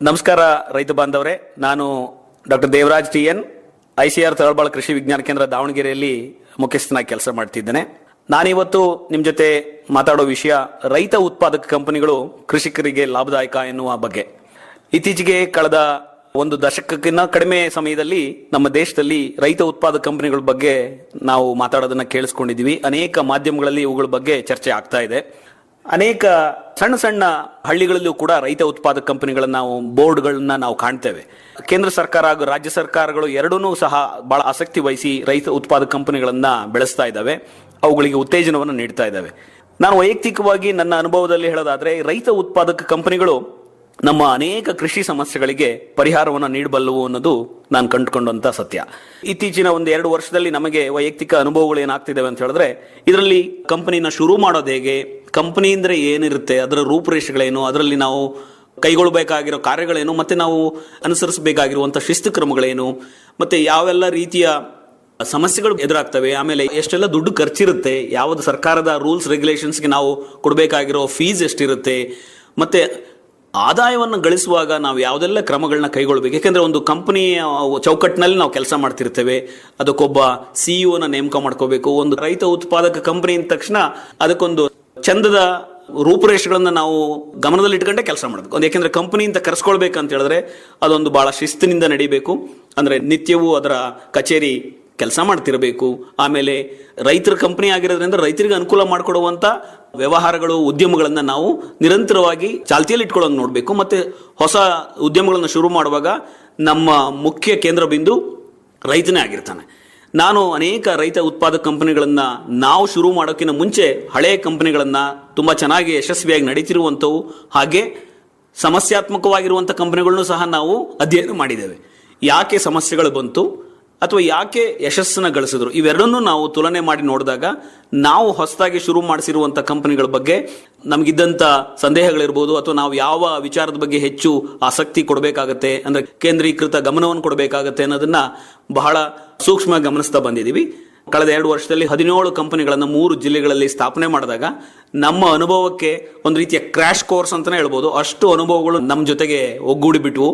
ನಮಸ್ಕಾರ ರೈತ ಬಾಂಧವರೇ. ನಾನು doctor Devaraj T N, I C R Talabala ಕೃಷಿ ವಿಜ್ಞಾನ ಕೇಂದ್ರ ದಾವಣಗೆರೆಯಲ್ಲಿ ಮುಖ್ಯಸ್ಥನಾಗಿ ಕೆಲಸ ಮಾಡ್ತಿದ್ದೇನೆ. ನಾನಿವತ್ತು ನಿಮ್ಮ ಜೊತೆ ಮಾತಾಡೋ ವಿಷಯ ರೈತ ಉತ್ಪಾದಕ ಕಂಪನಿಗಳು ಕೃಷಿಕರಿಗೆ ಲಾಭದಾಯಕ ಎನ್ನುವ ಬಗ್ಗೆ. ಇತ್ತೀಚೆಗೆ ಕಳೆದ ಒಂದು ದಶಕಕ್ಕಿಂತ ಕಡಿಮೆ ಸಮಯದಲ್ಲಿ ನಮ್ಮ ದೇಶದಲ್ಲಿ ರೈತ ಉತ್ಪಾದಕ ಕಂಪನಿಗಳ ಬಗ್ಗೆ ನಾವು ಮಾತಾಡೋದನ್ನ ಕೇಳಿಸ್ಕೊಂಡಿದ್ದೀವಿ. ಅನೇಕ ಮಾಧ್ಯಮಗಳಲ್ಲಿ ಇವುಗಳ ಬಗ್ಗೆ ಚರ್ಚೆ ಆಗ್ತಾ ಇದೆ. ಅನೇಕ ಸಣ್ಣ ಸಣ್ಣ ಹಳ್ಳಿಗಳಲ್ಲೂ ಕೂಡ ರೈತ ಉತ್ಪಾದಕ ಕಂಪನಿಗಳನ್ನ ನಾವು, ಬೋರ್ಡ್ಗಳನ್ನ ನಾವು ಕಾಣ್ತೇವೆ. ಕೇಂದ್ರ ಸರ್ಕಾರ ಹಾಗೂ ರಾಜ್ಯ ಸರ್ಕಾರಗಳು ಎರಡೂ ಸಹ ಬಹಳ ಆಸಕ್ತಿ ವಹಿಸಿ ರೈತ ಉತ್ಪಾದಕ ಕಂಪನಿಗಳನ್ನ ಬೆಳೆಸ್ತಾ ಇದ್ದಾವೆ. ಅವುಗಳಿಗೆ ಉತ್ತೇಜನವನ್ನು ನೀಡ್ತಾ ಇದ್ದಾವೆ. ನಾನು ವೈಯಕ್ತಿಕವಾಗಿ ನನ್ನ ಅನುಭವದಲ್ಲಿ ಹೇಳೋದಾದ್ರೆ ರೈತ ಉತ್ಪಾದಕ ಕಂಪನಿಗಳು ನಮ್ಮ ಅನೇಕ ಕೃಷಿ ಸಮಸ್ಯೆಗಳಿಗೆ ಪರಿಹಾರವನ್ನು ನೀಡಬಲ್ಲವು ಅನ್ನೋದು ನಾನು ಕಂಡುಕೊಂಡಂತ ಸತ್ಯ. ಇತ್ತೀಚಿನ ಒಂದು ಎರಡು ವರ್ಷದಲ್ಲಿ ನಮಗೆ ವೈಯಕ್ತಿಕ ಅನುಭವಗಳು ಏನಾಗ್ತಿದ್ದಾವೆ ಅಂತ ಹೇಳಿದ್ರೆ, ಇದರಲ್ಲಿ ಕಂಪನಿನ ಶುರು ಮಾಡೋದು ಹೇಗೆ ಕಂಪನಿ ಅಂದ್ರೆ ಏನಿರುತ್ತೆ, ಅದರ ರೂಪುರೇಷೆಗಳೇನು, ಅದರಲ್ಲಿ ನಾವು ಕೈಗೊಳ್ಳಬೇಕಾಗಿರೋ ಕಾರ್ಯಗಳೇನು, ಮತ್ತೆ ನಾವು ಅನುಸರಿಸಬೇಕಾಗಿರುವಂಥ ಶಿಸ್ತು ಕ್ರಮಗಳೇನು, ಮತ್ತೆ ಯಾವೆಲ್ಲ ರೀತಿಯ ಸಮಸ್ಯೆಗಳು ಎದುರಾಗ್ತವೆ, ಆಮೇಲೆ ಎಷ್ಟೆಲ್ಲ ದುಡ್ಡು ಖರ್ಚಿರುತ್ತೆ, ಯಾವುದು ಸರ್ಕಾರದ ರೂಲ್ಸ್ ರೆಗ್ಯುಲೇಷನ್ಸ್ಗೆ ನಾವು ಕೊಡಬೇಕಾಗಿರೋ ಫೀಸ್ ಎಷ್ಟಿರುತ್ತೆ, ಮತ್ತೆ ಆದಾಯವನ್ನು ಗಳಿಸುವಾಗ ನಾವು ಯಾವುದೆಲ್ಲ ಕ್ರಮಗಳನ್ನ ಕೈಗೊಳ್ಬೇಕು? ಯಾಕೆಂದ್ರೆ ಒಂದು ಕಂಪನಿಯ ಚೌಕಟ್ಟಿನಲ್ಲಿ ನಾವು ಕೆಲಸ ಮಾಡ್ತಿರ್ತೇವೆ. ಅದಕ್ಕೊಬ್ಬ ಸಿಇಒನ ನೇಮಕ ಮಾಡ್ಕೋಬೇಕು. ಒಂದು ರೈತ ಉತ್ಪಾದಕ ಕಂಪನಿ ಅಂದ ತಕ್ಷಣ ಅದಕ್ಕೊಂದು ಚಂದದ ರೂಪುರೇಷೆಗಳನ್ನ ನಾವು ಗಮನದಲ್ಲಿ ಇಟ್ಕೊಂಡೆ ಕೆಲಸ ಮಾಡಬೇಕು. ಒಂದು ಯಾಕೆಂದ್ರೆ ಕಂಪನಿ ಅಂತ ಕರೆಸ್ಕೊಳ್ಬೇಕಂತ ಹೇಳಿದ್ರೆ ಅದೊಂದು ಬಹಳ ಶಿಸ್ತಿನಿಂದ ನಡಿಬೇಕು. ಅಂದ್ರೆ ನಿತ್ಯವೂ ಅದರ ಕಚೇರಿ ಕೆಲಸ ಮಾಡ್ತಿರಬೇಕು. ಆಮೇಲೆ ರೈತರ ಕಂಪನಿ ಆಗಿರೋದ್ರಿಂದ ರೈತರಿಗೆ ಅನುಕೂಲ ಮಾಡಿಕೊಡುವಂಥ ವ್ಯವಹಾರಗಳು, ಉದ್ಯಮಗಳನ್ನು ನಾವು ನಿರಂತರವಾಗಿ ಚಾಲ್ತಿಯಲ್ಲಿ ಇಟ್ಕೊಳ್ಳೋದು ನೋಡಬೇಕು. ಮತ್ತು ಹೊಸ ಉದ್ಯಮಗಳನ್ನು ಶುರು ಮಾಡುವಾಗ ನಮ್ಮ ಮುಖ್ಯ ಕೇಂದ್ರ ಬಿಂದು ರೈತನೇ ಆಗಿರ್ತಾನೆ. ನಾನು ಅನೇಕ ರೈತ ಉತ್ಪಾದಕ ಕಂಪನಿಗಳನ್ನು ನಾವು ಶುರು ಮಾಡೋಕ್ಕಿಂತ ಮುಂಚೆ ಹಳೆಯ ಕಂಪನಿಗಳನ್ನು ತುಂಬ ಚೆನ್ನಾಗಿ ಯಶಸ್ವಿಯಾಗಿ ನಡೀತಿರುವಂಥವು ಹಾಗೆ ಸಮಸ್ಯಾತ್ಮಕವಾಗಿರುವಂಥ ಕಂಪನಿಗಳನ್ನು ಸಹ ನಾವು ಅಧ್ಯಯನ ಮಾಡಿದ್ದೇವೆ. ಯಾಕೆ ಸಮಸ್ಯೆಗಳು ಬಂತು? ಅಥವಾ ಯಾಕೆ ಯಶಸ್ಸನ್ನು ಗಳಿಸಿದ್ರು? ಇವೆರಡನ್ನೂ ನಾವು ತುಲನೆ ಮಾಡಿ ನೋಡಿದಾಗ ನಾವು ಹೊಸದಾಗಿ ಶುರು ಮಾಡಿಸಿರುವಂಥ ಕಂಪನಿಗಳ ಬಗ್ಗೆ ನಮಗಿದ್ದಂಥ ಸಂದೇಹಗಳಿರ್ಬೋದು ಅಥವಾ ನಾವು ಯಾವ ವಿಚಾರದ ಬಗ್ಗೆ ಹೆಚ್ಚು ಆಸಕ್ತಿ ಕೊಡಬೇಕಾಗತ್ತೆ ಅಂದರೆ ಕೇಂದ್ರೀಕೃತ ಗಮನವನ್ನು ಕೊಡಬೇಕಾಗತ್ತೆ ಅನ್ನೋದನ್ನ ಬಹಳ ಸೂಕ್ಷ್ಮ ಗಮನಿಸ್ತಾ ಬಂದಿದ್ದೀವಿ. ಕಳೆದ ಎರಡು ವರ್ಷದಲ್ಲಿ ಹದಿನೇಳು ಕಂಪನಿಗಳನ್ನು ಮೂರು ಜಿಲ್ಲೆಗಳಲ್ಲಿ ಸ್ಥಾಪನೆ ಮಾಡಿದಾಗ ನಮ್ಮ ಅನುಭವಕ್ಕೆ ಒಂದು ರೀತಿಯ ಕ್ರ್ಯಾಶ್ ಕೋರ್ಸ್ ಅಂತಲೇ ಹೇಳ್ಬೋದು. ಅಷ್ಟು ಅನುಭವಗಳು ನಮ್ಮ ಜೊತೆಗೆ ಒಗ್ಗೂಡಿ ಬಿಟ್ವು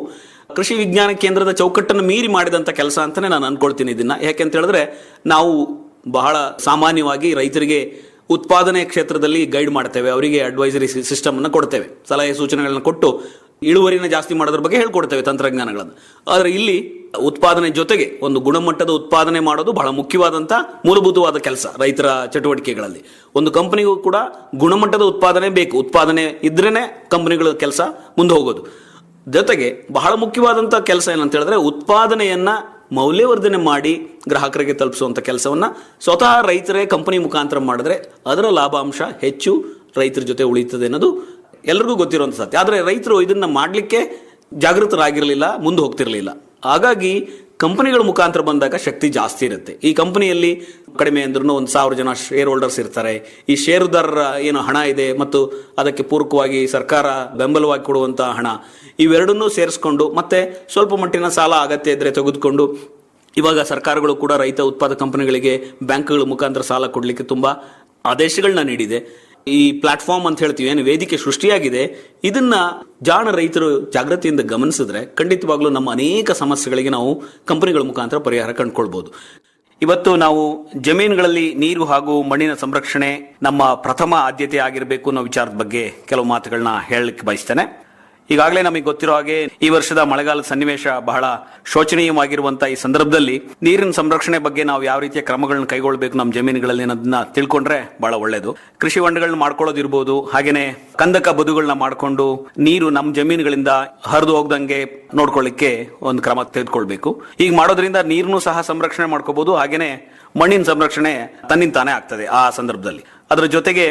ಕೃಷಿ ವಿಜ್ಞಾನ ಕೇಂದ್ರದ ಚೌಕಟ್ಟನ್ನು ಮೀರಿ ಮಾಡಿದಂಥ ಕೆಲಸ ಅಂತಲೇ ನಾನು ಅನ್ಕೊಳ್ತೀನಿ ಇದನ್ನು. ಯಾಕೆಂತ ಹೇಳಿದ್ರೆ ನಾವು ಬಹಳ ಸಾಮಾನ್ಯವಾಗಿ ರೈತರಿಗೆ ಉತ್ಪಾದನೆ ಕ್ಷೇತ್ರದಲ್ಲಿ ಗೈಡ್ ಮಾಡ್ತೇವೆ. ಅವರಿಗೆ ಅಡ್ವೈಸರಿ ಸಿಸ್ಟಮನ್ನು ಕೊಡ್ತೇವೆ. ಸಲಹೆ ಸೂಚನೆಗಳನ್ನ ಕೊಟ್ಟು ಇಳುವರಿನ ಜಾಸ್ತಿ ಮಾಡೋದ್ರ ಬಗ್ಗೆ ಹೇಳ್ಕೊಡ್ತೇವೆ ತಂತ್ರಜ್ಞಾನಗಳನ್ನು. ಆದರೆ ಇಲ್ಲಿ ಉತ್ಪಾದನೆ ಜೊತೆಗೆ ಒಂದು ಗುಣಮಟ್ಟದ ಉತ್ಪಾದನೆ ಮಾಡೋದು ಬಹಳ ಮುಖ್ಯವಾದಂಥ ಮೂಲಭೂತವಾದ ಕೆಲಸ ರೈತರ ಚಟುವಟಿಕೆಗಳಲ್ಲಿ. ಒಂದು ಕಂಪನಿಗೂ ಕೂಡ ಗುಣಮಟ್ಟದ ಉತ್ಪಾದನೆ ಬೇಕು. ಉತ್ಪಾದನೆ ಇದ್ರೇ ಕಂಪನಿಗಳ ಕೆಲಸ ಮುಂದೆ ಹೋಗೋದು. ಜೊತೆಗೆ ಬಹಳ ಮುಖ್ಯವಾದಂಥ ಕೆಲಸ ಏನಂತ ಹೇಳಿದ್ರೆ ಉತ್ಪಾದನೆಯನ್ನ ಮೌಲ್ಯವರ್ಧನೆ ಮಾಡಿ ಗ್ರಾಹಕರಿಗೆ ತಲುಪಿಸುವಂಥ ಕೆಲಸವನ್ನ ಸ್ವತಃ ರೈತರೇ ಕಂಪನಿ ಮುಖಾಂತರ ಮಾಡಿದ್ರೆ ಅದರ ಲಾಭಾಂಶ ಹೆಚ್ಚು ರೈತರ ಜೊತೆ ಉಳಿಯುತ್ತದೆ ಅನ್ನೋದು ಎಲ್ರಿಗೂ ಗೊತ್ತಿರುವಂಥ ಸತ್ಯ. ಆದರೆ ರೈತರು ಇದನ್ನ ಮಾಡಲಿಕ್ಕೆ ಜಾಗೃತರಾಗಿರಲಿಲ್ಲ, ಮುಂದೆ ಹೋಗ್ತಿರಲಿಲ್ಲ. ಹಾಗಾಗಿ ಕಂಪನಿಗಳ ಮುಖಾಂತರ ಬಂದಾಗ ಶಕ್ತಿ ಜಾಸ್ತಿ ಇರುತ್ತೆ. ಈ ಕಂಪನಿಯಲ್ಲಿ ಕಡಿಮೆ ಅಂದ್ರೂ ಒಂದು ಸಾವಿರ ಜನ ಶೇರ್ ಹೋಲ್ಡರ್ಸ್ ಇರ್ತಾರೆ. ಈ ಷೇರುದಾರರ ಏನು ಹಣ ಇದೆ ಮತ್ತು ಅದಕ್ಕೆ ಪೂರಕವಾಗಿ ಸರ್ಕಾರ ಬೆಂಬಲವಾಗಿ ಕೊಡುವಂತಹ ಹಣ. ಇವೆರಡನ್ನೂ ಸೇರಿಸ್ಕೊಂಡು ಮತ್ತೆ ಸ್ವಲ್ಪ ಮಟ್ಟಿನ ಸಾಲ ಅಗತ್ಯ ಇದ್ರೆ ತೆಗೆದುಕೊಂಡು ಇವಾಗ ಸರ್ಕಾರಗಳು ಕೂಡ ರೈತ ಉತ್ಪಾದಕ ಕಂಪನಿಗಳಿಗೆ ಬ್ಯಾಂಕ್ಗಳ ಮುಖಾಂತರ ಸಾಲ ಕೊಡಲಿಕ್ಕೆ ತುಂಬ ಆದೇಶಗಳನ್ನ ನೀಡಿದೆ. ಈ ಪ್ಲಾಟ್ಫಾರ್ಮ್ ಅಂತ ಹೇಳ್ತೀವಿ, ಏನು ವೇದಿಕೆ ಸೃಷ್ಟಿಯಾಗಿದೆ. ಇದನ್ನ ಜಾಣ ರೈತರು ಜಾಗೃತಿಯಿಂದ ಗಮನಿಸಿದ್ರೆ ಖಂಡಿತವಾಗ್ಲೂ ನಮ್ಮ ಅನೇಕ ಸಮಸ್ಯೆಗಳಿಗೆ ನಾವು ಕಂಪನಿಗಳ ಮುಖಾಂತರ ಪರಿಹಾರ ಕಂಡುಕೊಳ್ಬಹುದು ಇವತ್ತು ನಾವು ಜಮೀನುಗಳಲ್ಲಿ ನೀರು ಹಾಗೂ ಮಣ್ಣಿನ ಸಂರಕ್ಷಣೆ ನಮ್ಮ ಪ್ರಥಮ ಆದ್ಯತೆ ಆಗಿರಬೇಕು ಅನ್ನೋ ವಿಚಾರದ ಬಗ್ಗೆ ಕೆಲವು ಮಾತುಗಳನ್ನ ಹೇಳಲಿಕ್ಕೆ ಬಯಸ್ತೇನೆ. ಈಗಾಗಲೇ ನಮಗೆ ಗೊತ್ತಿರೋ ಹಾಗೆ ಈ ವರ್ಷದ ಮಳೆಗಾಲದ ಸನ್ನಿವೇಶ ಬಹಳ ಶೋಚನೀಯವಾಗಿರುವಂತಹ ಈ ಸಂದರ್ಭದಲ್ಲಿ ನೀರಿನ ಸಂರಕ್ಷಣೆ ಬಗ್ಗೆ ನಾವು ಯಾವ ರೀತಿಯ ಕ್ರಮಗಳನ್ನು ಕೈಗೊಳ್ಳಬೇಕು ನಮ್ಮ ಜಮೀನುಗಳಲ್ಲಿ ಅನ್ನೋದನ್ನ ತಿಳ್ಕೊಂಡ್ರೆ ಬಹಳ ಒಳ್ಳೇದು. ಕೃಷಿ ಹೊಂಡಗಳನ್ನ ಮಾಡ್ಕೊಳ್ಳೋದಿರ್ಬೋದು, ಹಾಗೇನೆ ಕಂದಕ ಬದುಗಳನ್ನ ಮಾಡ್ಕೊಂಡು ನೀರು ನಮ್ಮ ಜಮೀನುಗಳಿಂದ ಹರಿದು ಹೋಗ್ದಂಗೆ ನೋಡ್ಕೊಳ್ಳಿಕ್ಕೆ ಒಂದು ಕ್ರಮ ತೆಗೆದುಕೊಳ್ಬೇಕು. ಈಗ ಮಾಡೋದ್ರಿಂದ ನೀರನ್ನು ಸಹ ಸಂರಕ್ಷಣೆ ಮಾಡ್ಕೋಬಹುದು ಹಾಗೇನೆ ಮಣ್ಣಿನ ಸಂರಕ್ಷಣೆ ತನ್ನಿಂದ ತಾನೇ ಆಗ್ತದೆ ಆ ಸಂದರ್ಭದಲ್ಲಿ. ಅದರ ಜೊತೆಗೆ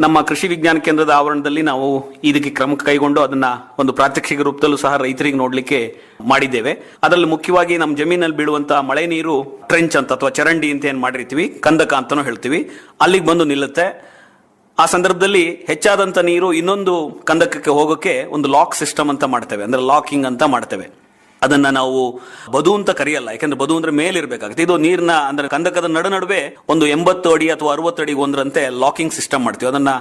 ನಮ್ಮ ಕೃಷಿ ವಿಜ್ಞಾನ ಕೇಂದ್ರದ ಆವರಣದಲ್ಲಿ ನಾವು ಇದಕ್ಕೆ ಕ್ರಮ ಕೈಗೊಂಡು ಅದನ್ನ ಒಂದು ಪ್ರಾತ್ಯಕ್ಷಿಕ ರೂಪದಲ್ಲೂ ಸಹ ರೈತರಿಗೆ ನೋಡ್ಲಿಕ್ಕೆ ಮಾಡಿದ್ದೇವೆ. ಅದರಲ್ಲಿ ಮುಖ್ಯವಾಗಿ ನಮ್ಮ ಜಮೀನಲ್ಲಿ ಬೀಳುವಂತಹ ಮಳೆ ನೀರು ಟ್ರೆಂಚ್ ಅಂತ ಅಥವಾ ಚರಂಡಿ ಅಂತ ಏನ್ ಮಾಡಿರ್ತೀವಿ, ಕಂದಕ ಅಂತಾನೂ ಹೇಳ್ತೀವಿ. ಅಲ್ಲಿಗೆ ಬಂದು ನಿಲ್ಲುತ್ತೆ. ಆ ಸಂದರ್ಭದಲ್ಲಿ ಹೆಚ್ಚಾದಂತ ನೀರು ಇನ್ನೊಂದು ಕಂದಕಕ್ಕೆ ಹೋಗೋಕೆ ಒಂದು ಲಾಕ್ ಸಿಸ್ಟಮ್ ಅಂತ ಮಾಡ್ತೇವೆ. ಅಂದ್ರೆ ಲಾಕಿಂಗ್ ಅಂತ ಮಾಡ್ತೇವೆ. ಅದನ್ನ ನಾವು ಬದು ಅಂತ ಕರೆಯಲ್ಲ, ಯಾಕಂದ್ರೆ ಬದು ಅಂದ್ರೆ ಮೇಲಿರ್ಬೇಕಾಗುತ್ತೆ ಇದು ನೀರಿನ, ಅಂದ್ರೆ ಕಂದಕದ ನಡು ನಡುವೆ ಒಂದು ಎಂಬತ್ತು ಅಡಿ ಅಥವಾ ಅರವತ್ತು ಅಡಿಗೆ ಒಂದರಂತೆ ಲಾಕಿಂಗ್ ಸಿಸ್ಟಮ್ ಮಾಡ್ತೀವಿ. ಅದನ್ನ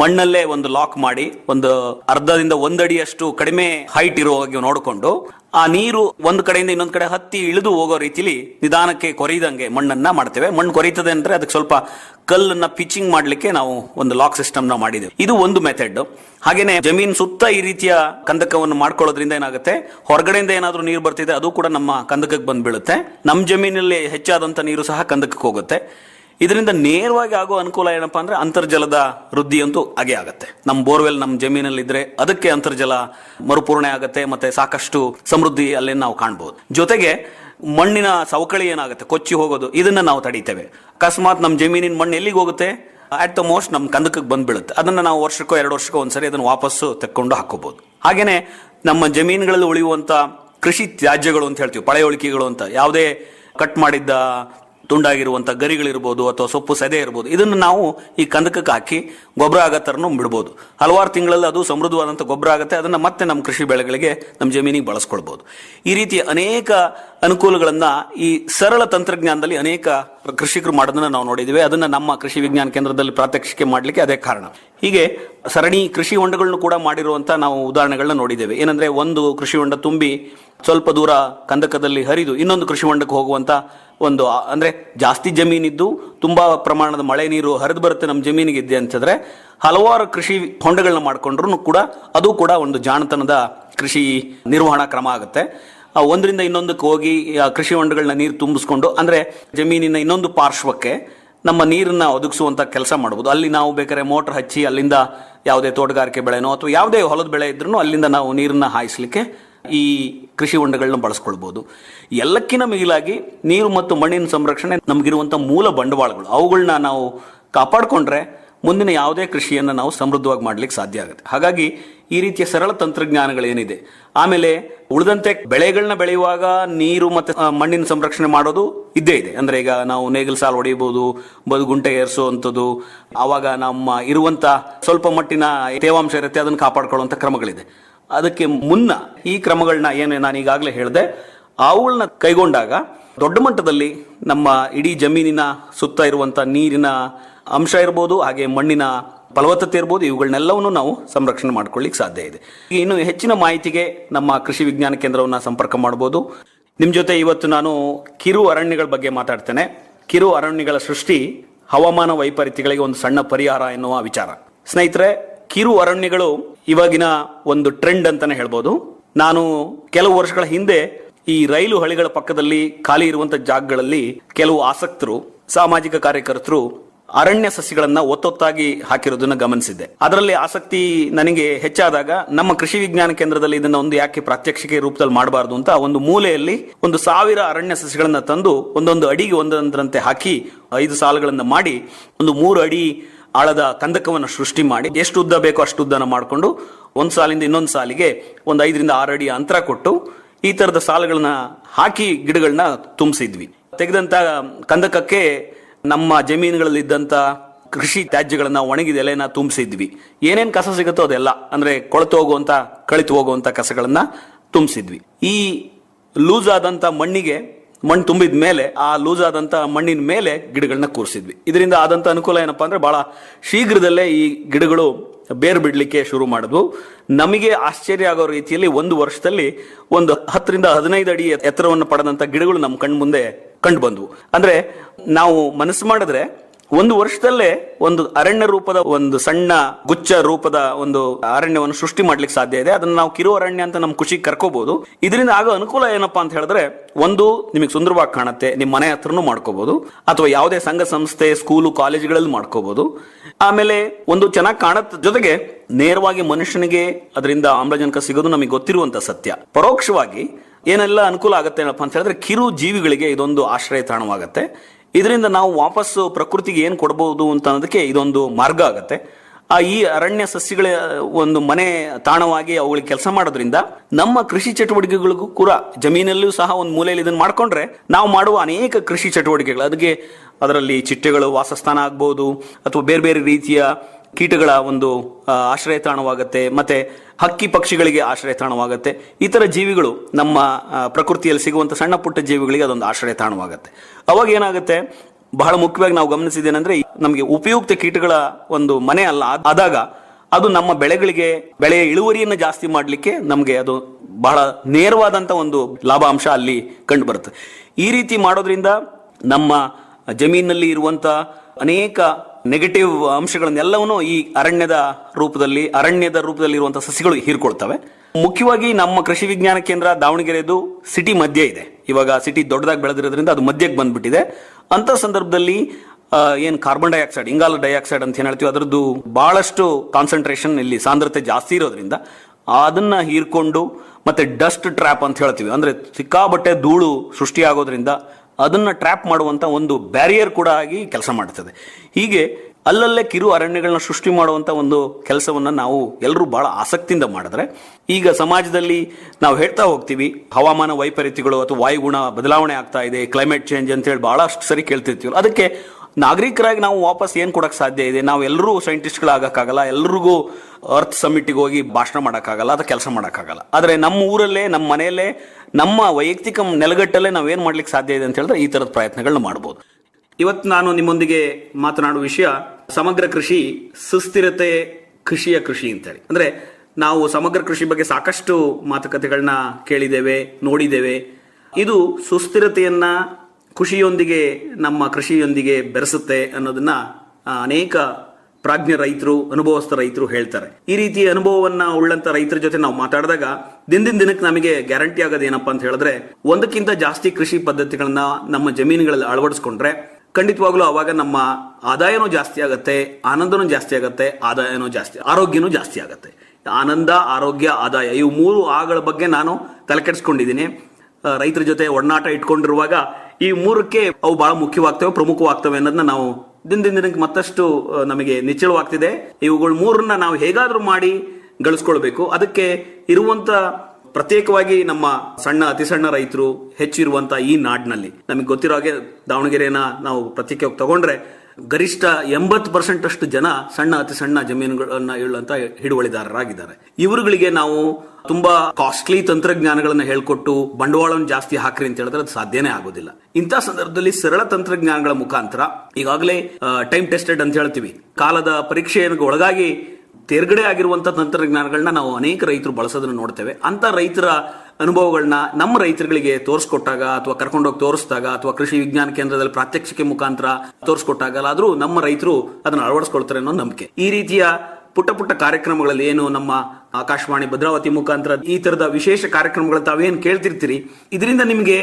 ಮಣ್ಣಲ್ಲೇ ಒಂದು ಲಾಕ್ ಮಾಡಿ ಒಂದು ಅರ್ಧದಿಂದ ಒಂದಡಿಯಷ್ಟು ಕಡಿಮೆ ಹೈಟ್ ಇರೋ ಹಾಗೆ ನೋಡಿಕೊಂಡು ಆ ನೀರು ಒಂದು ಕಡೆಯಿಂದ ಇನ್ನೊಂದು ಕಡೆ ಹತ್ತಿ ಇಳಿದು ಹೋಗೋ ರೀತಿಲಿ ನಿಧಾನಕ್ಕೆ ಕೊರೆಯದಂಗೆ ಮಣ್ಣನ್ನ ಮಾಡ್ತೇವೆ. ಮಣ್ಣು ಕೊರೀತದೆ ಅಂದ್ರೆ ಅದಕ್ಕೆ ಸ್ವಲ್ಪ ಕಲ್ಲನ್ನ ಪಿಚಿಂಗ್ ಮಾಡಲಿಕ್ಕೆ ನಾವು ಒಂದು ಲಾಕ್ ಸಿಸ್ಟಮ್ನ ಮಾಡಿದ್ದೇವೆ. ಇದು ಒಂದು ಮೆಥಡ್ ಹಾಗೇನೆ ಜಮೀನ್ ಸುತ್ತ ಈ ರೀತಿಯ ಕಂದಕವನ್ನು ಮಾಡ್ಕೊಳ್ಳೋದ್ರಿಂದ ಏನಾಗುತ್ತೆ? ಹೊರಗಡೆಯಿಂದ ಏನಾದರೂ ನೀರು ಬರ್ತಿದೆ, ಅದು ಕೂಡ ನಮ್ಮ ಕಂದಕಕ್ಕೆ ಬಂದು ಬೀಳುತ್ತೆ ನಮ್ಮ ಜಮೀನಲ್ಲಿ ಹೆಚ್ಚಾದಂತ ನೀರು ಸಹ ಕಂದಕಕ್ಕೆ ಹೋಗುತ್ತೆ. ಇದರಿಂದ ನೇರವಾಗಿ ಆಗೋ ಅನುಕೂಲ ಏನಪ್ಪಾ ಅಂದ್ರೆ ಅಂತರ್ಜಲದ ವೃದ್ಧಿ ಅಂತೂ ಹಾಗೆ ಆಗುತ್ತೆ. ನಮ್ಮ ಬೋರ್ವೆಲ್ ನಮ್ಮ ಜಮೀನಲ್ಲಿ ಇದ್ರೆ ಅದಕ್ಕೆ ಅಂತರ್ಜಲ ಮರುಪೂರಣೆ ಆಗುತ್ತೆ ಮತ್ತೆ ಸಾಕಷ್ಟು ಸಮೃದ್ಧಿ ಅಲ್ಲಿ ನಾವು ಕಾಣಬಹುದು ಜೊತೆಗೆ ಮಣ್ಣಿನ ಸವಕಳಿ ಏನಾಗುತ್ತೆ? ಕೊಚ್ಚಿ ಹೋಗೋದು, ಇದನ್ನ ನಾವು ತಡೀತೇವೆ. ಅಕಸ್ಮಾತ್ ನಮ್ಮ ಜಮೀನಿನ ಮಣ್ಣು ಎಲ್ಲಿಗೆ ಹೋಗುತ್ತೆ? ಅಟ್ ದ ಮೋಸ್ಟ್ ನಮ್ಮ ಕಂದಕಕ್ಕೆ ಬಂದ್ಬೀಳುತ್ತೆ ಅದನ್ನ ನಾವು ವರ್ಷಕ್ಕೋ, ಎರಡು ವರ್ಷಕ್ಕೋ ಒಂದ್ಸರಿ ಅದನ್ನು ವಾಪಸ್ಸು ತೆಕ್ಕೊಂಡು ಹಾಕೋಬಹುದು ಹಾಗೇನೆ ನಮ್ಮ ಜಮೀನುಗಳಲ್ಲಿ ಉಳಿಯುವಂತ ಕೃಷಿ ತ್ಯಾಜ್ಯಗಳು ಅಂತ ಹೇಳ್ತೀವಿ ಪಳೆಯೊಳಿಕೆಗಳು ಅಂತ. ಯಾವುದೇ ಕಟ್ ಮಾಡಿದ್ದ ತುಂಡಾಗಿರುವಂತ ಗರಿಗಳಿರ್ಬೋದು ಅಥವಾ ಸೊಪ್ಪು ಸದೆ ಇರ್ಬೋದು, ಇದನ್ನು ನಾವು ಈ ಕಂದಕಕ್ಕೆ ಹಾಕಿ ಗೊಬ್ಬರ ಆಗೋ ಥರನೂ ಬಿಡ್ಬೋದು. ಹಲವಾರು ತಿಂಗಳಲ್ಲಿ ಅದು ಸಮೃದ್ಧವಾದಂಥ ಗೊಬ್ಬರ ಆಗುತ್ತೆ, ಅದನ್ನು ಮತ್ತೆ ನಮ್ಮ ಕೃಷಿ ಬೆಳೆಗಳಿಗೆ, ನಮ್ಮ ಜಮೀನಿಗೆ ಬಳಸ್ಕೊಳ್ಬೋದು. ಈ ರೀತಿ ಅನೇಕ ಅನುಕೂಲಗಳನ್ನು ಈ ಸರಳ ತಂತ್ರಜ್ಞಾನದಲ್ಲಿ ಅನೇಕ ಕೃಷಿಕರು ಮಾಡೋದನ್ನು ನಾವು ನೋಡಿದ್ದೇವೆ ಅದನ್ನು ನಮ್ಮ ಕೃಷಿ ವಿಜ್ಞಾನ ಕೇಂದ್ರದಲ್ಲಿ ಪ್ರಾತ್ಯಕ್ಷಿಕೆ ಮಾಡಲಿಕ್ಕೆ ಅದೇ ಕಾರಣ. ಹೀಗೆ ಸರಣಿ ಕೃಷಿ ಹೊಂಡಗಳನ್ನು ಕೂಡ ಮಾಡಿರುವಂಥ ನಾವು ಉದಾಹರಣೆಗಳನ್ನ ನೋಡಿದ್ದೇವೆ. ಏನಂದರೆ ಒಂದು ಕೃಷಿ ಹೊಂಡ ತುಂಬಿ ಸ್ವಲ್ಪ ದೂರ ಕಂದಕದಲ್ಲಿ ಹರಿದು ಇನ್ನೊಂದು ಕೃಷಿ ಹೊಂಡಕ್ಕೆ ಹೋಗುವಂತ ಒಂದು ಅಂದರೆ ಜಾಸ್ತಿ ಜಮೀನಿದ್ದು ತುಂಬಾ ಪ್ರಮಾಣದ ಮಳೆ ನೀರು ಹರಿದು ಬರುತ್ತೆ ನಮ್ಮ ಜಮೀನಿಗೆ ಇದೆ ಅಂತಂದ್ರೆ ಹಲವಾರು ಕೃಷಿ ಹೊಂಡಗಳನ್ನ ಮಾಡಿಕೊಂಡ್ರು ಕೂಡ ಅದು ಕೂಡ ಒಂದು ಜಾಣತನದ ಕೃಷಿ ನಿರ್ವಹಣಾ ಕ್ರಮ ಆಗುತ್ತೆ. ಒಂದರಿಂದ ಇನ್ನೊಂದಕ್ಕೆ ಹೋಗಿ ಕೃಷಿ ಹೊಂಡಗಳನ್ನ ನೀರು ತುಂಬಿಸ್ಕೊಂಡು, ಅಂದ್ರೆ ಜಮೀನಿನ ಇನ್ನೊಂದು ಪಾರ್ಶ್ವಕ್ಕೆ ನಮ್ಮ ನೀರನ್ನ ಒದಗಿಸುವಂತ ಕೆಲಸ ಮಾಡಬಹುದು ಅಲ್ಲಿ ನಾವು ಬೇಕಾದ್ರೆ ಮೋಟರ್ ಹಚ್ಚಿ ಅಲ್ಲಿಂದ ಯಾವುದೇ ತೋಟಗಾರಿಕೆ ಬೆಳೆನೋ ಅಥವಾ ಯಾವುದೇ ಹೊಲದ ಬೆಳೆ ಇದ್ರೂ ಅಲ್ಲಿಂದ ನಾವು ನೀರನ್ನ ಹಾಯಿಸ್ಲಿಕ್ಕೆ ಈ ಕೃಷಿ ಹೊಂಡಗಳನ್ನ ಬಳಸ್ಕೊಳ್ಬೋದು. ಎಲ್ಲಕ್ಕಿಂತ ಮಿಗಿಲಾಗಿ ನೀರು ಮತ್ತು ಮಣ್ಣಿನ ಸಂರಕ್ಷಣೆ ನಮಗಿರುವಂಥ ಮೂಲ ಬಂಡವಾಳಗಳು. ಅವುಗಳನ್ನ ನಾವು ಕಾಪಾಡಿಕೊಂಡ್ರೆ ಮುಂದಿನ ಯಾವುದೇ ಕೃಷಿಯನ್ನು ನಾವು ಸಮೃದ್ಧವಾಗಿ ಮಾಡ್ಲಿಕ್ಕೆ ಸಾಧ್ಯ ಆಗುತ್ತೆ. ಹಾಗಾಗಿ ಈ ರೀತಿಯ ಸರಳ ತಂತ್ರಜ್ಞಾನಗಳೇನಿದೆ, ಆಮೇಲೆ ಉಳಿದಂತೆ ಬೆಳೆಗಳನ್ನ ಬೆಳೆಯುವಾಗ ನೀರು ಮತ್ತು ಮಣ್ಣಿನ ಸಂರಕ್ಷಣೆ ಮಾಡೋದು ಇದ್ದೇ ಇದೆ. ಅಂದ್ರೆ ಈಗ ನಾವು ನೇಗಿಲು ಸಾಲು ಹೊಡೆಯಬಹುದು ಬದುಗುಂಟೆ ಏರಿಸುವಂಥದ್ದು, ಆವಾಗ ನಮ್ಮ ಇರುವಂಥ ಸ್ವಲ್ಪ ಮಟ್ಟಿನ ತೇವಾಂಶ ಇರುತ್ತೆ, ಅದನ್ನು ಕಾಪಾಡ್ಕೊಳ್ಳುವಂಥ ಕ್ರಮಗಳಿದೆ. ಅದಕ್ಕೆ ಮುನ್ನ ಈ ಕ್ರಮಗಳನ್ನ ಏನು ನಾನು ಈಗಾಗಲೇ ಹೇಳಿದೆ ಅವುಗಳನ್ನ ಕೈಗೊಂಡಾಗ ದೊಡ್ಡ ಮಟ್ಟದಲ್ಲಿ ನಮ್ಮ ಇಡೀ ಜಮೀನಿನ ಸುತ್ತ ಇರುವಂಥ ನೀರಿನ ಅಂಶ ಇರ್ಬೋದು, ಹಾಗೆ ಮಣ್ಣಿನ ಫಲವತ್ತತೆ ಇರ್ಬೋದು, ಇವುಗಳನ್ನೆಲ್ಲವನ್ನು ನಾವು ಸಂರಕ್ಷಣೆ ಮಾಡ್ಕೊಳ್ಳಿಕ್ಕೆ ಸಾಧ್ಯ ಇದೆ. ಇನ್ನು ಹೆಚ್ಚಿನ ಮಾಹಿತಿಗೆ ನಮ್ಮ ಕೃಷಿ ವಿಜ್ಞಾನ ಕೇಂದ್ರವನ್ನು ಸಂಪರ್ಕ ಮಾಡಬಹುದು ನಿಮ್ಮ ಜೊತೆ ಇವತ್ತು ನಾನು ಕಿರು ಅರಣ್ಯಗಳ ಬಗ್ಗೆ ಮಾತಾಡ್ತೇನೆ. ಕಿರು ಅರಣ್ಯಗಳ ಸೃಷ್ಟಿ ಹವಾಮಾನ ವೈಪರೀತ್ಯಗಳಿಗೆ ಒಂದು ಸಣ್ಣ ಪರಿಹಾರ ಎನ್ನುವ ವಿಚಾರ. ಸ್ನೇಹಿತರೆ ಕಿರು ಅರಣ್ಯಗಳು ಇವಾಗಿನ ಒಂದು ಟ್ರೆಂಡ್ ಅಂತಾನೆ ಹೇಳ್ಬೋದು. ನಾನು ಕೆಲವು ವರ್ಷಗಳ ಹಿಂದೆ ಈ ರೈಲು ಹಳಿಗಳ ಪಕ್ಕದಲ್ಲಿ ಖಾಲಿ ಇರುವಂತ ಜಾಗಗಳಲ್ಲಿ ಕೆಲವು ಆಸಕ್ತರು, ಸಾಮಾಜಿಕ ಕಾರ್ಯಕರ್ತರು ಅರಣ್ಯ ಸಸ್ಯಗಳನ್ನ ಒತ್ತೊತ್ತಾಗಿ ಹಾಕಿರೋದನ್ನ ಗಮನಿಸಿದ್ದೆ. ಅದರಲ್ಲಿ ಆಸಕ್ತಿ ನನಗೆ ಹೆಚ್ಚಾದಾಗ ನಮ್ಮ ಕೃಷಿ ವಿಜ್ಞಾನ ಕೇಂದ್ರದಲ್ಲಿ ಇದನ್ನ ಒಂದು ಯಾಕೆ ಪ್ರಾತ್ಯಕ್ಷಿಕೆ ರೂಪದಲ್ಲಿ ಮಾಡಬಾರದು ಅಂತ ಒಂದು ಮೂಲೆಯಲ್ಲಿ ಒಂದು ಸಾವಿರ ಅರಣ್ಯ ಸಸ್ಯಗಳನ್ನ ತಂದು ಒಂದೊಂದು ಅಡಿಗೆ ಒಂದೊಂದರಂತೆ ಹಾಕಿ ಐದು ಸಾಲುಗಳನ್ನ ಮಾಡಿ ಒಂದು ಮೂರು ಅಡಿ ಆಳದ ಕಂದಕವನ್ನು ಸೃಷ್ಟಿ ಮಾಡಿ ಎಷ್ಟು ಉದ್ದ ಬೇಕೋ ಅಷ್ಟು ಉದ್ದನ ಮಾಡಿಕೊಂಡು ಒಂದು ಸಾಲಿಂದ ಇನ್ನೊಂದು ಸಾಲಿಗೆ ಒಂದು ಐದರಿಂದ ಆರು ಅಡಿ ಅಂತರ ಕೊಟ್ಟು ಈ ಥರದ ಸಾಲುಗಳನ್ನ ಹಾಕಿ ಗಿಡಗಳನ್ನ ತುಂಬಿಸಿದ್ವಿ. ತೆಗೆದಂಥ ಕಂದಕಕ್ಕೆ ನಮ್ಮ ಜಮೀನುಗಳಲ್ಲಿ ಇದ್ದಂತ ಕೃಷಿ ತ್ಯಾಜ್ಯಗಳನ್ನ ಒಣಗಿದ ಎಲೆನ ತುಂಬಿಸಿದ್ವಿ. ಏನೇನು ಕಸ ಸಿಗುತ್ತೋ ಅದೆಲ್ಲ, ಅಂದ್ರೆ ಕೊಳೆತು ಹೋಗುವಂಥ ಕಳಿತು ಹೋಗುವಂಥ ಕಸಗಳನ್ನ ತುಂಬಿಸಿದ್ವಿ. ಈ ಲೂಸ್ ಆದಂತ ಮಣ್ಣಿಗೆ ಮಣ್ಣು ತುಂಬಿದ ಮೇಲೆ, ಆ ಲೂಸ್ ಆದಂತ ಮಣ್ಣಿನ ಮೇಲೆ ಗಿಡಗಳನ್ನ ಕೂರಿಸಿದ್ವಿ. ಇದರಿಂದ ಆದಂತ ಅನುಕೂಲ ಏನಪ್ಪಾ ಅಂದ್ರೆ ಬಹಳ ಶೀಘ್ರದಲ್ಲೇ ಈ ಗಿಡಗಳು ಬೇರು ಬಿಡಲಿಕ್ಕೆ ಶುರು ಮಾಡಿದ್ವು. ನಮಗೆ ಆಶ್ಚರ್ಯ ಆಗೋ ರೀತಿಯಲ್ಲಿ ಒಂದು ವರ್ಷದಲ್ಲಿ ಒಂದು ಹತ್ತರಿಂದ ಹದಿನೈದು ಅಡಿ ಎತ್ತರವನ್ನು ಪಡೆದಂತ ಗಿಡಗಳು ನಮ್ಮ ಕಣ್ಮುಂದೆ ಕಂಡು ಬಂದವು. ಅಂದ್ರೆ ನಾವು ಮನಸ್ಸು ಮಾಡಿದ್ರೆ ಒಂದು ವರ್ಷದಲ್ಲೇ ಒಂದು ಅರಣ್ಯ ರೂಪದ ಒಂದು ಸಣ್ಣ ಗುಚ್ಚ ರೂಪದ ಒಂದು ಅರಣ್ಯವನ್ನು ಸೃಷ್ಟಿ ಮಾಡ್ಲಿಕ್ಕೆ ಸಾಧ್ಯ ಇದೆ. ಅದನ್ನ ನಾವು ಕಿರು ಅರಣ್ಯ ಅಂತ ನಮ್ಮ ಖುಷಿಗೆ ಕರ್ಕೋಬಹುದು ಇದರಿಂದ ಆಗೋ ಅನುಕೂಲ ಏನಪ್ಪಾ ಅಂತ ಹೇಳಿದ್ರೆ, ಒಂದು, ನಿಮಗೆ ಸುಂದರವಾಗಿ ಕಾಣುತ್ತೆ, ನಿಮ್ಮ ಮನೆ ಹತ್ರನೂ ಮಾಡ್ಕೋಬಹುದು ಅಥವಾ ಯಾವುದೇ ಸಂಘ ಸಂಸ್ಥೆ, ಸ್ಕೂಲು, ಕಾಲೇಜುಗಳಲ್ಲಿ ಮಾಡ್ಕೋಬಹುದು ಆಮೇಲೆ ಒಂದು ಚೆನ್ನಾಗಿ ಕಾಣತ್ ಜೊತೆಗೆ ನೇರವಾಗಿ ಮನುಷ್ಯನಿಗೆ ಅದರಿಂದ ಆಮ್ಲಜನಕ ಸಿಗೋದು ನಮಗೆ ಗೊತ್ತಿರುವಂತ ಸತ್ಯ. ಪರೋಕ್ಷವಾಗಿ ಏನೆಲ್ಲ ಅನುಕೂಲ ಆಗುತ್ತೆ ಏನಪ್ಪ ಅಂತ ಹೇಳಿದ್ರೆ, ಕಿರು ಜೀವಿಗಳಿಗೆ ಇದೊಂದು ಆಶ್ರಯ ತಾಣವಾಗುತ್ತೆ ಇದರಿಂದ ನಾವು ವಾಪಸ್ಸು ಪ್ರಕೃತಿಗೆ ಏನು ಕೊಡಬಹುದು ಅಂತ ಅನ್ನೋದಕ್ಕೆ ಇದೊಂದು ಮಾರ್ಗ ಆಗುತ್ತೆ. ಆ ಈ ಅರಣ್ಯ ಸಸ್ಯಗಳ ಒಂದು ಮನೆ ತಾಣವಾಗಿ ಅವುಗಳಿಗೆ ಕೆಲಸ ಮಾಡೋದ್ರಿಂದ ನಮ್ಮ ಕೃಷಿ ಚಟುವಟಿಕೆಗಳಿಗೂ ಕೂಡ ಜಮೀನಲ್ಲೂ ಸಹ ಒಂದು ಮೂಲೆಯಲ್ಲಿ ಇದನ್ನು ಮಾಡ್ಕೊಂಡ್ರೆ ನಾವು ಮಾಡುವ ಅನೇಕ ಕೃಷಿ ಚಟುವಟಿಕೆಗಳು. ಅದಕ್ಕೆ ಅದರಲ್ಲಿ ಚಿಟ್ಟೆಗಳು ವಾಸಸ್ಥಾನ ಆಗ್ಬೋದು, ಅಥವಾ ಬೇರೆ ಬೇರೆ ರೀತಿಯ ಕೀಟಗಳ ಒಂದು ಆಶ್ರಯ ತಾಣವಾಗುತ್ತೆ ಮತ್ತೆ ಹಕ್ಕಿ ಪಕ್ಷಿಗಳಿಗೆ ಆಶ್ರಯ ತಾಣವಾಗುತ್ತೆ ಇತರ ಜೀವಿಗಳು ನಮ್ಮ ಪ್ರಕೃತಿಯಲ್ಲಿ ಸಿಗುವಂಥ ಸಣ್ಣ ಪುಟ್ಟ ಜೀವಿಗಳಿಗೆ ಅದೊಂದು ಆಶ್ರಯ ತಾಣವಾಗುತ್ತೆ ಅವಾಗ ಏನಾಗುತ್ತೆ, ಬಹಳ ಮುಖ್ಯವಾಗಿ ನಾವು ಗಮನಿಸಿದ್ದೇನೆಂದ್ರೆ ನಮಗೆ ಉಪಯುಕ್ತ ಕೀಟಗಳ ಒಂದು ಮನೆ ಅಲ್ಲ ಆದಾಗ ಅದು ನಮ್ಮ ಬೆಳೆಗಳಿಗೆ, ಬೆಳೆಯ ಇಳುವರಿಯನ್ನು ಜಾಸ್ತಿ ಮಾಡಲಿಕ್ಕೆ ನಮಗೆ ಅದು ಬಹಳ ನೇರವಾದಂಥ ಒಂದು ಲಾಭಾಂಶ ಅಲ್ಲಿ ಕಂಡುಬರುತ್ತೆ. ಈ ರೀತಿ ಮಾಡೋದ್ರಿಂದ ನಮ್ಮ ಜಮೀನಿನಲ್ಲಿ ಇರುವಂತ ಅನೇಕ ನೆಗೆಟಿವ್ ಅಂಶಗಳನ್ನೆಲ್ಲವನ್ನೂ ಈ ಅರಣ್ಯದ ರೂಪದಲ್ಲಿ ಅರಣ್ಯದ ರೂಪದಲ್ಲಿ ಇರುವಂತಹ ಸಸಿಗಳು ಹೀರ್ಕೊಳ್ತವೆ. ಮುಖ್ಯವಾಗಿ ನಮ್ಮ ಕೃಷಿ ವಿಜ್ಞಾನ ಕೇಂದ್ರ ದಾವಣಗೆರೆದು ಸಿಟಿ ಮಧ್ಯೆ ಇದೆ. ಇವಾಗ ಸಿಟಿ ದೊಡ್ಡದಾಗಿ ಬೆಳೆದಿರೋದ್ರಿಂದ ಅದು ಮಧ್ಯಕ್ಕೆ ಬಂದ್ಬಿಟ್ಟಿದೆ. ಅಂತ ಸಂದರ್ಭದಲ್ಲಿ ಏನು ಕಾರ್ಬನ್ ಡೈಆಕ್ಸೈಡ್ ಇಂಗಾಲ ಡೈಆಕ್ಸೈಡ್ ಅಂತ ಏನ್ ಹೇಳ್ತೀವಿ ಅದರದ್ದು ಬಹಳಷ್ಟು ಕಾನ್ಸಂಟ್ರೇಷನ್ ಇಲ್ಲಿ ಸಾಂದ್ರತೆ ಜಾಸ್ತಿ ಇರೋದ್ರಿಂದ ಅದನ್ನ ಹೀರ್ಕೊಂಡು ಮತ್ತೆ ಡಸ್ಟ್ ಟ್ರ್ಯಾಪ್ ಅಂತ ಹೇಳ್ತೀವಿ. ಅಂದ್ರೆ ಸಿಕ್ಕಾಬಟ್ಟೆ ಧೂಳು ಸೃಷ್ಟಿಯಾಗೋದ್ರಿಂದ ಅದನ್ನ ಟ್ರ್ಯಾಪ್ ಮಾಡುವಂಥ ಒಂದು ಬ್ಯಾರಿಯರ್ ಕೂಡ ಆಗಿ ಕೆಲಸ ಮಾಡ್ತದೆ. ಹೀಗೆ ಅಲ್ಲಲ್ಲೇ ಕಿರು ಅರಣ್ಯಗಳನ್ನ ಸೃಷ್ಟಿ ಮಾಡುವಂಥ ಒಂದು ಕೆಲಸವನ್ನು ನಾವು ಎಲ್ಲರೂ ಬಹಳ ಆಸಕ್ತಿಯಿಂದ ಮಾಡಿದ್ರೆ, ಈಗ ಸಮಾಜದಲ್ಲಿ ನಾವು ಹೇಳ್ತಾ ಹೋಗ್ತೀವಿ, ಹವಾಮಾನ ವೈಪರೀತ್ಯಗಳು ಅಥವಾ ವಾಯುಗುಣ ಬದಲಾವಣೆ ಆಗ್ತಾ ಇದೆ ಕ್ಲೈಮೇಟ್ ಚೇಂಜ್ ಅಂತ ಹೇಳಿ ಬಹಳಷ್ಟು ಸರಿ ಕೇಳ್ತಿರ್ತೀವಿ ಅದಕ್ಕೆ ನಾಗರಿಕರಾಗಿ ನಾವು ವಾಪಸ್ ಏನು ಕೊಡಕ್ ಸಾಧ್ಯ ಇದೆ? ನಾವು ಎಲ್ಲರೂ ಸೈಂಟಿಸ್ಟ್ಗಳಾಗೋಕ್ಕಾಗಲ್ಲ ಎಲ್ರಿಗೂ ಅರ್ತ್ ಸಮಿಟಿಗೆ ಹೋಗಿ ಭಾಷಣ ಮಾಡೋಕ್ಕಾಗಲ್ಲ, ಅದು ಕೆಲಸ ಮಾಡೋಕ್ಕಾಗಲ್ಲ. ಆದರೆ ನಮ್ಮ ಊರಲ್ಲೇ, ನಮ್ಮ ಮನೆಯಲ್ಲೇ, ನಮ್ಮ ವೈಯಕ್ತಿಕ ನೆಲಗಟ್ಟಲ್ಲೇ ನಾವು ಏನು ಮಾಡ್ಲಿಕ್ಕೆ ಸಾಧ್ಯ ಇದೆ ಅಂತ ಹೇಳಿದ್ರೆ ಈ ಥರದ ಪ್ರಯತ್ನಗಳನ್ನ ಮಾಡ್ಬೋದು. ಇವತ್ತು ನಾನು ನಿಮ್ಮೊಂದಿಗೆ ಮಾತನಾಡುವ ವಿಷಯ ಸಮಗ್ರ ಕೃಷಿ, ಸುಸ್ಥಿರತೆ ಕೃಷಿಯ ಕೃಷಿ ಅಂತೇಳಿ. ಅಂದ್ರೆ ನಾವು ಸಮಗ್ರ ಕೃಷಿ ಬಗ್ಗೆ ಸಾಕಷ್ಟು ಮಾತುಕತೆಗಳನ್ನ ಕೇಳಿದ್ದೇವೆ, ನೋಡಿದ್ದೇವೆ. ಇದು ಸುಸ್ಥಿರತೆಯನ್ನ ಕೃಷಿಯೊಂದಿಗೆ, ನಮ್ಮ ಕೃಷಿಯೊಂದಿಗೆ ಬೆರೆಸುತ್ತೆ ಅನ್ನೋದನ್ನ ಅನೇಕ ಪ್ರಾಜ್ಞ ರೈತರು, ಅನುಭವಸ್ಥ ರೈತರು ಹೇಳ್ತಾರೆ. ಈ ರೀತಿ ಅನುಭವವನ್ನ ಉಳ್ಳಂತ ರೈತರ ಜೊತೆ ನಾವು ಮಾತಾಡಿದಾಗ, ದಿನದಿಂದ ದಿನಕ್ಕೆ ನಮಗೆ ಗ್ಯಾರಂಟಿ ಆಗೋದು ಏನಪ್ಪಾ ಅಂತ ಹೇಳಿದ್ರೆ, ಒಂದಕ್ಕಿಂತ ಜಾಸ್ತಿ ಕೃಷಿ ಪದ್ಧತಿಗಳನ್ನ ನಮ್ಮ ಜಮೀನುಗಳಲ್ಲಿ ಅಳವಡಿಸ್ಕೊಂಡ್ರೆ, ಖಂಡಿತವಾಗ್ಲೂ ಅವಾಗ ನಮ್ಮ ಆದಾಯನೂ ಜಾಸ್ತಿ ಆಗುತ್ತೆ, ಆನಂದನೂ ಜಾಸ್ತಿ ಆಗುತ್ತೆ, ಆದಾಯನೂ ಜಾಸ್ತಿ, ಆರೋಗ್ಯನೂ ಜಾಸ್ತಿ ಆಗತ್ತೆ. ಆನಂದ, ಆರೋಗ್ಯ, ಆದಾಯ, ಇವು ಮೂರು ಆಗಳ ಬಗ್ಗೆ ನಾನು ತಲೆಕೆಡಿಸ್ಕೊಂಡಿದ್ದೀನಿ ರೈತರ ಜೊತೆ ಒಡನಾಟ ಇಟ್ಕೊಂಡಿರುವಾಗ ಈ ಮೂರಕ್ಕೆ ಅವು ಬಹಳ ಮುಖ್ಯವಾಗ್ತವೆ, ಪ್ರಮುಖವಾಗ್ತವೆ ಅನ್ನೋದನ್ನ ನಾವು ದಿನ ದಿನಕ್ಕೆ ಮತ್ತಷ್ಟು ನಮಗೆ ನಿಚ್ಚಳವಾಗ್ತಿದೆ. ಇವುಗಳು ಮೂರನ್ನ ನಾವು ಹೇಗಾದ್ರೂ ಮಾಡಿ ಗಳಿಸ್ಕೊಳ್ಬೇಕು. ಅದಕ್ಕೆ ಇರುವಂತ ಪ್ರತ್ಯೇಕವಾಗಿ ನಮ್ಮ ಸಣ್ಣ, ಅತಿ ಸಣ್ಣ ರೈತರು ಹೆಚ್ಚಿರುವಂತ ಈ ನಾಡಿನಲ್ಲಿ. ನಮಗೆ ಗೊತ್ತಿರೋ ಹಾಗೆ ದಾವಣಗೆರೆಯನ್ನ ನಾವು ಪ್ರತ್ಯೇಕವಾಗಿ ತಗೊಂಡ್ರೆ ಗರಿಷ್ಠ ಎಂಬತ್ತು ಪರ್ಸೆಂಟ್ ಅಷ್ಟು ಜನ ಸಣ್ಣ ಅತಿ ಸಣ್ಣ ಜಮೀನುಗಳನ್ನ ಹೇಳುವಂತ ಹಿಡುವಳಿದಾರರಾಗಿದ್ದಾರೆ. ಇವರುಗಳಿಗೆ ನಾವು ತುಂಬಾ ಕಾಸ್ಟ್ಲಿ ತಂತ್ರಜ್ಞಾನಗಳನ್ನ ಹೇಳ್ಕೊಟ್ಟು ಬಂಡವಾಳವನ್ನು ಜಾಸ್ತಿ ಹಾಕ್ರಿ ಅಂತ ಹೇಳಿದ್ರೆ ಅದು ಸಾಧ್ಯನೇ ಆಗೋದಿಲ್ಲ. ಇಂತಹ ಸಂದರ್ಭದಲ್ಲಿ ಸರಳ ತಂತ್ರಜ್ಞಾನಗಳ ಮುಖಾಂತರ ಈಗಾಗಲೇ ಟೈಮ್ ಟೆಸ್ಟೆಡ್ ಅಂತ ಹೇಳ್ತೀವಿ. ಕಾಲದ ಪರೀಕ್ಷೆಯನ್ನು ಒಳಗಾಗಿ ತೇರ್ಗಡೆ ಆಗಿರುವಂತ ತಂತ್ರಜ್ಞಾನಗಳನ್ನ ನಾವು ಅನೇಕ ರೈತರು ಬಳಸೋದನ್ನ ನೋಡ್ತೇವೆ. ಅಂತ ರೈತರ ಅನುಭವಗಳನ್ನ ನಮ್ಮ ರೈತರುಗಳಿಗೆ ತೋರಿಸ್ಕೊಟ್ಟಾಗ ಅಥವಾ ಕರ್ಕೊಂಡೋಗಿ ತೋರಿಸಿದಾಗ ಅಥವಾ ಕೃಷಿ ವಿಜ್ಞಾನ ಕೇಂದ್ರದಲ್ಲಿ ಪ್ರಾತ್ಯಕ್ಷಿಕೆ ಮುಖಾಂತರ ತೋರಿಸ್ಕೊಟ್ಟಾಗಲಾದ್ರೂ ನಮ್ಮ ರೈತರು ಅದನ್ನು ಅಳವಡಿಸ್ಕೊಳ್ತಾರೆ ಅನ್ನೋ ನಂಬಿಕೆ. ಈ ರೀತಿಯ ಪುಟ್ಟ ಪುಟ್ಟ ಕಾರ್ಯಕ್ರಮಗಳಲ್ಲಿ ಏನು ನಮ್ಮ ಆಕಾಶವಾಣಿ ಭದ್ರಾವತಿ ಮುಖಾಂತರ ಈ ತರದ ವಿಶೇಷ ಕಾರ್ಯಕ್ರಮಗಳು ತಾವೇನು ಕೇಳ್ತಿರ್ತೀರಿ? ಇದರಿಂದ ನಿಮಗೆ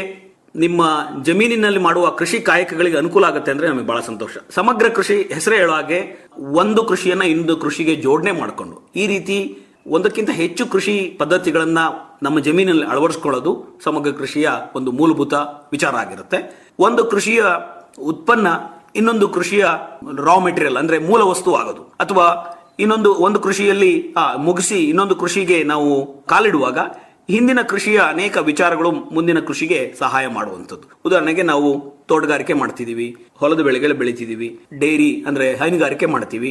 ನಿಮ್ಮ ಜಮೀನಿನಲ್ಲಿ ಮಾಡುವ ಕೃಷಿ ಕಾಯಕಗಳಿಗೆ ಅನುಕೂಲ ಆಗುತ್ತೆ ಅಂದ್ರೆ ನಮಗೆ ಬಹಳ ಸಂತೋಷ. ಸಮಗ್ರ ಕೃಷಿ ಹೆಸರೇ ಹೇಳೋ ಹಾಗೆ ಒಂದು ಕೃಷಿಯನ್ನ ಇನ್ನೊಂದು ಕೃಷಿಗೆ ಜೋಡಣೆ ಮಾಡಿಕೊಂಡು ಈ ರೀತಿ ಒಂದಕ್ಕಿಂತ ಹೆಚ್ಚು ಕೃಷಿ ಪದ್ಧತಿಗಳನ್ನ ನಮ್ಮ ಜಮೀನಲ್ಲಿ ಅಳವಡಿಸ್ಕೊಳ್ಳೋದು ಸಮಗ್ರ ಕೃಷಿಯ ಒಂದು ಮೂಲಭೂತ ವಿಚಾರ ಆಗಿರುತ್ತೆ. ಒಂದು ಕೃಷಿಯ ಉತ್ಪನ್ನ, ಇನ್ನೊಂದು ಕೃಷಿಯ ರಾ ಮೆಟೀರಿಯಲ್ ಅಂದ್ರೆ ಮೂಲ ವಸ್ತು ಆಗೋದು. ಅಥವಾ ಇನ್ನೊಂದು, ಒಂದು ಕೃಷಿಯಲ್ಲಿ ಮುಗಿಸಿ ಇನ್ನೊಂದು ಕೃಷಿಗೆ ನಾವು ಕಾಲಿಡುವಾಗ ಹಿಂದಿನ ಕೃಷಿಯ ಅನೇಕ ವಿಚಾರಗಳು ಮುಂದಿನ ಕೃಷಿಗೆ ಸಹಾಯ ಮಾಡುವಂಥದ್ದು. ಉದಾಹರಣೆಗೆ ನಾವು ತೋಟಗಾರಿಕೆ ಮಾಡ್ತಿದ್ದೀವಿ, ಹೊಲದ ಬೆಳೆಗಳು ಬೆಳಿತಿದ್ದೀವಿ, ಡೈರಿ ಅಂದ್ರೆ ಹೈನುಗಾರಿಕೆ ಮಾಡ್ತೀವಿ,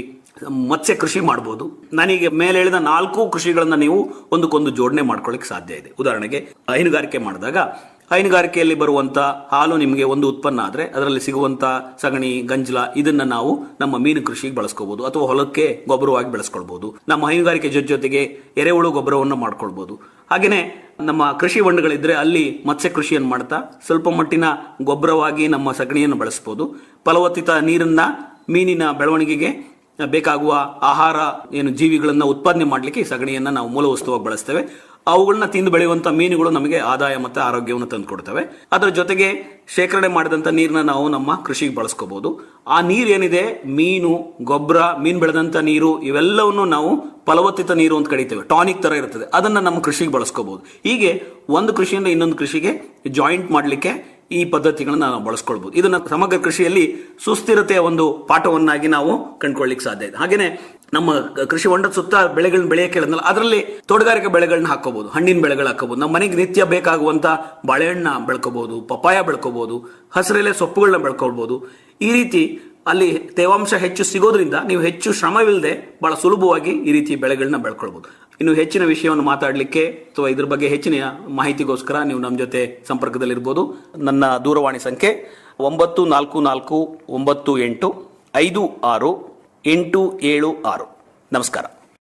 ಮತ್ಸ್ಯ ಕೃಷಿ ಮಾಡ್ಬೋದು. ನಾನೀಗ ಮೇಲೆ ಹೇಳಿದ ನಾಲ್ಕು ಕೃಷಿಗಳನ್ನು ನೀವು ಒಂದಕ್ಕೊಂದು ಜೋಡಣೆ ಮಾಡ್ಕೊಳ್ಳಿಕ್ಕೆ ಸಾಧ್ಯ ಇದೆ. ಉದಾಹರಣೆಗೆ ಹೈನುಗಾರಿಕೆ ಮಾಡಿದಾಗ ಹೈನುಗಾರಿಕೆಯಲ್ಲಿ ಬರುವಂಥ ಹಾಲು ನಿಮಗೆ ಒಂದು ಉತ್ಪನ್ನ ಆದರೆ ಅದರಲ್ಲಿ ಸಿಗುವಂತ ಸಗಣಿ, ಗಂಜಲ, ಇದನ್ನ ನಾವು ನಮ್ಮ ಮೀನು ಕೃಷಿಗೆ ಬಳಸ್ಕೋಬಹುದು ಅಥವಾ ಹೊಲಕ್ಕೆ ಗೊಬ್ಬರವಾಗಿ ಬೆಳೆಸ್ಕೊಳ್ಬಹುದು ನಮ್ಮ ಹೈನುಗಾರಿಕೆ ಜೊತೆ ಜೊತೆಗೆ ಎರೆಹುಳು ಗೊಬ್ಬರವನ್ನು ಮಾಡ್ಕೊಳ್ಬಹುದು ಹಾಗೆಯೇ ನಮ್ಮ ಕೃಷಿ ಹೊಂಡಗಳಿದ್ರೆ ಅಲ್ಲಿ ಮತ್ಸ್ಯ ಕೃಷಿಯನ್ನು ಮಾಡ್ತಾ ಸ್ವಲ್ಪ ಮಟ್ಟಿನ ಗೊಬ್ಬರವಾಗಿ ನಮ್ಮ ಸಗಣಿಯನ್ನು ಬಳಸಬಹುದು ಫಲವತ್ತಿತ ನೀರನ್ನ ಮೀನಿನ ಬೆಳವಣಿಗೆಗೆ ಬೇಕಾಗುವ ಆಹಾರ, ಏನು ಜೀವಿಗಳನ್ನು ಉತ್ಪಾದನೆ ಮಾಡಲಿಕ್ಕೆ ಸಗಣಿಯನ್ನ ನಾವು ಮೂಲ ವಸ್ತುವಾಗಿ ಬಳಸ್ತೇವೆ. ಅವುಗಳನ್ನ ತಿಂದು ಬೆಳೆಯುವಂತ ಮೀನುಗಳು ನಮಗೆ ಆದಾಯ ಮತ್ತೆ ಆರೋಗ್ಯವನ್ನು ತಂದು ಕೊಡ್ತವೆ. ಅದರ ಜೊತೆಗೆ ಶೇಖರಣೆ ಮಾಡಿದಂತ ನೀರನ್ನ ನಾವು ನಮ್ಮ ಕೃಷಿಗೆ ಬಳಸ್ಕೋಬಹುದು ಆ ನೀರು ಏನಿದೆ? ಮೀನು ಗೊಬ್ಬರ ಮೀನು ಬೆಳೆದಂತ ನೀರು, ಇವೆಲ್ಲವನ್ನು ನಾವು ಫಲವತ್ತಿತ ನೀರು ಅಂತ ಕಡಿತೇವೆ ಟಾನಿಕ್ ತರ ಇರ್ತದೆ ಅದನ್ನ ನಮ್ಮ ಕೃಷಿಗೆ ಬಳಸ್ಕೋಬಹುದು ಹೀಗೆ ಒಂದು ಕೃಷಿಯಿಂದ ಇನ್ನೊಂದು ಕೃಷಿಗೆ ಜಾಯಿಂಟ್ ಮಾಡಲಿಕ್ಕೆ ಈ ಪದ್ಧತಿಗಳನ್ನ ನಾವು ಬಳಸ್ಕೊಳ್ಬಹುದು ಇದನ್ನ ಸಮಗ್ರ ಕೃಷಿಯಲ್ಲಿ ಸುಸ್ಥಿರತೆಯ ಒಂದು ಪಾಠವನ್ನಾಗಿ ನಾವು ಕಂಡುಕೊಳ್ಳಿಕ್ಕೆ ಸಾಧ್ಯ ಇದೆ. ಹಾಗೇನೆ ನಮ್ಮ ಕೃಷಿ ಹೊಂಡದ ಸುತ್ತ ಬೆಳೆಗಳನ್ನ ಬೆಳೆಯಕ್ಕೆ ಹೇಳಿದ್ನಲ್ಲ ಅದರಲ್ಲಿ ತೋಟಗಾರಿಕೆ ಬೆಳೆಗಳನ್ನ ಹಾಕೋಬಹುದು ಹಣ್ಣಿನ ಬೆಳೆಗಳು ಹಾಕೋಬಹುದು ನಮ್ಮ ಮನೆಗೆ ನಿತ್ಯ ಬೇಕಾಗುವಂತ ಬಾಳೆಹಣ್ಣ ಬೆಳ್ಕೋಬಹುದು ಪಪ್ಪಾಯ ಬೆಳ್ಕೋಬಹುದು ಹಸಿರೆಲೆ ಸೊಪ್ಪುಗಳನ್ನ ಬೆಳ್ಕೊಳ್ಬಹುದು ಈ ರೀತಿ ಅಲ್ಲಿ ತೇವಾಂಶ ಹೆಚ್ಚು ಸಿಗೋದ್ರಿಂದ ನೀವು ಹೆಚ್ಚು ಶ್ರಮವಿಲ್ಲದೆ ಬಹಳ ಸುಲಭವಾಗಿ ಈ ರೀತಿ ಬೆಳೆಗಳನ್ನ ಬೆಳ್ಕೊಳ್ಬಹುದು ಇನ್ನು ಹೆಚ್ಚಿನ ವಿಷಯವನ್ನು ಮಾತಾಡಲಿಕ್ಕೆ ಅಥವಾ ಇದ್ರ ಬಗ್ಗೆ ಹೆಚ್ಚಿನ ಮಾಹಿತಿಗೋಸ್ಕರ ನೀವು ನಮ್ಮ ಜೊತೆ ಸಂಪರ್ಕದಲ್ಲಿರ್ಬೋದು. ನನ್ನ ದೂರವಾಣಿ ಸಂಖ್ಯೆ ಒಂಬತ್ತು ನಾಲ್ಕು ನಾಲ್ಕು ಒಂಬತ್ತು ಎಂಟು ಐದು ಆರು ಎಂಟು ಏಳು ಆರು. ನಮಸ್ಕಾರ.